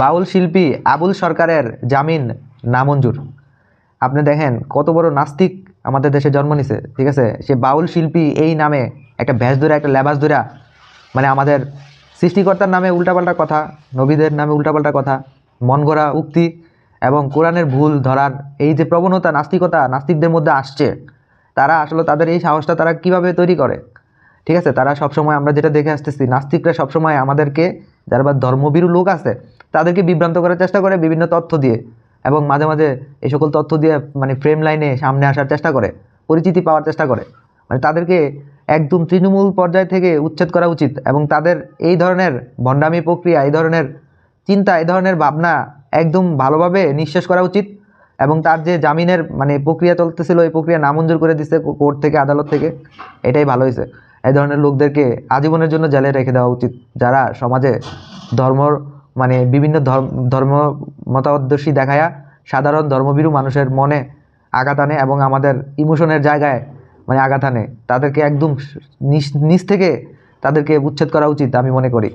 বাউল শিল্পী আবুল সরকারের জামিন নামঞ্জুর। আপনি দেখেন কত বড় নাস্তিক আমাদের দেশে জন্ম নিছে, ঠিক আছে? সে বাউল শিল্পী এই নামে একটা ভ্যাস ধরে, একটা লেবাস ধরে মানে আমাদের সৃষ্টিকর্তার নামে উল্টাপাল্টা কথা, নবীদের নামে উল্টাপাল্টা কথা, মন গড়া উক্তি এবং কোরআনের ভুল ধরার এই যে প্রবণতা, নাস্তিকতা, নাস্তিকদের মধ্যে আসছে, তারা আসলে তাদের এই সাহসটা তারা কীভাবে তৈরি করে? ঠিক আছে? তারা সবসময় আমরা যেটা দেখে আসতেছি, নাস্তিকরা সবসময় আমাদেরকে, যারা বা ধর্মভীরু লোক আছে তাদেরকে বিভ্রান্ত করার চেষ্টা করে বিভিন্ন তথ্য দিয়ে এবং মাঝে মাঝে এই সকল তথ্য দিয়ে মানে ফ্রেম লাইনে সামনে আসার চেষ্টা করে, পরিচিতি পাওয়ার চেষ্টা করে। মানে তাদেরকে একদম তৃণমূল পর্যায় থেকে উচ্ছেদ করা উচিত এবং তাদের এই ধরনের ভণ্ডামি প্রক্রিয়া, এই ধরনের চিন্তা, এই ধরনের ভাবনা একদম ভালোভাবে নিঃশেষ করা উচিত এবং তার যে জামিনের মানে প্রক্রিয়া চলতেছিল, এই প্রক্রিয়া নামঞ্জুর করে দিচ্ছে কোর্ট থেকে, আদালত থেকে, এটাই ভালো হয়েছে। এই ধরনের লোকদেরকে আজীবনের জন্য জেলে রেখে দেওয়া উচিত, যারা সমাজে ধর্মর মানে বিভিন্ন ধর্ম মতাদর্শী দেখায়া সাধারণ ধর্মবিরু মানুষের মনে আঘাত আনে এবং আমাদের ইমোশনের জায়গায় মানে আঘাত আনে। তাদেরকে একদম নিচ থেকে তাদেরকে উচ্ছেদ করা উচিত আমি মনে করি।